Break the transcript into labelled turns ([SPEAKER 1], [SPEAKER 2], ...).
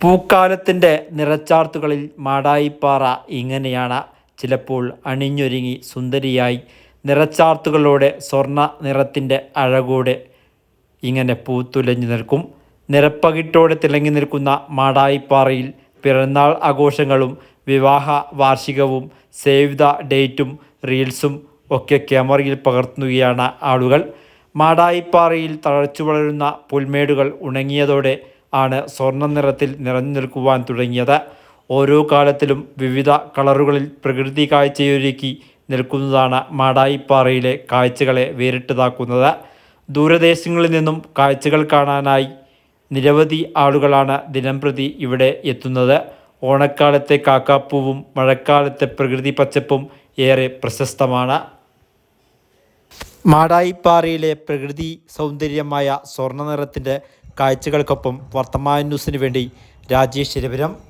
[SPEAKER 1] പൂക്കാലത്തിന്റെ നിറച്ചാർത്തുകളിൽ മാടായിപ്പാറ ഇങ്ങനെയാണ് ചിലപ്പോൾ അണിഞ്ഞൊരുങ്ങി സുന്ദരിയായി നിറച്ചാർത്തുകളോടെ സ്വർണ നിറത്തിന്റെ അഴകോടെ ഇങ്ങനെ പൂത്തുലഞ്ഞു നിൽക്കും. നിറപ്പകിട്ടോടെ തിളങ്ങി നിൽക്കുന്ന മാടായിപ്പാറയിൽ പിറന്നാൾ ആഘോഷങ്ങളും വിവാഹ വാർഷികവും സേവ് ദ ഡേറ്റും റീൽസും ഒക്കെ ക്യാമറയിൽ പകർത്തുകയാണ് ആളുകൾ. മാടായിപ്പാറയിൽ തഴച്ചു വളരുന്ന പുൽമേടുകൾ ഉണങ്ങിയതോടെ ആണ് സ്വർണ നിറത്തിൽ നിറഞ്ഞു നിൽക്കുവാൻ തുടങ്ങിയത്. ഓരോ കാലത്തിലും വിവിധ കളറുകളിൽ പ്രകൃതി കാഴ്ചയൊരുക്കി നിൽക്കുന്നതാണ് മാടായിപ്പാറയിലെ കാഴ്ചകളെ വേറിട്ടതാക്കുന്നത്. ദൂരദേശങ്ങളിൽ നിന്നും കാഴ്ചകൾ കാണാനായി നിരവധി ആളുകളാണ് ദിനംപ്രതി ഇവിടെ എത്തുന്നത്. ഓണക്കാലത്തെ കാക്കാപ്പൂവും മഴക്കാലത്തെ പ്രകൃതി പച്ചപ്പും ഏറെ പ്രശസ്തമാണ്. മാടായിപ്പാറയിലെ പ്രകൃതി സൗന്ദര്യമായ സ്വർണ നിറത്തിന്റെ കാഴ്ചകൾക്കൊപ്പം വർത്തമാന ന്യൂസിന് വേണ്ടി രാജേഷ് രവിരം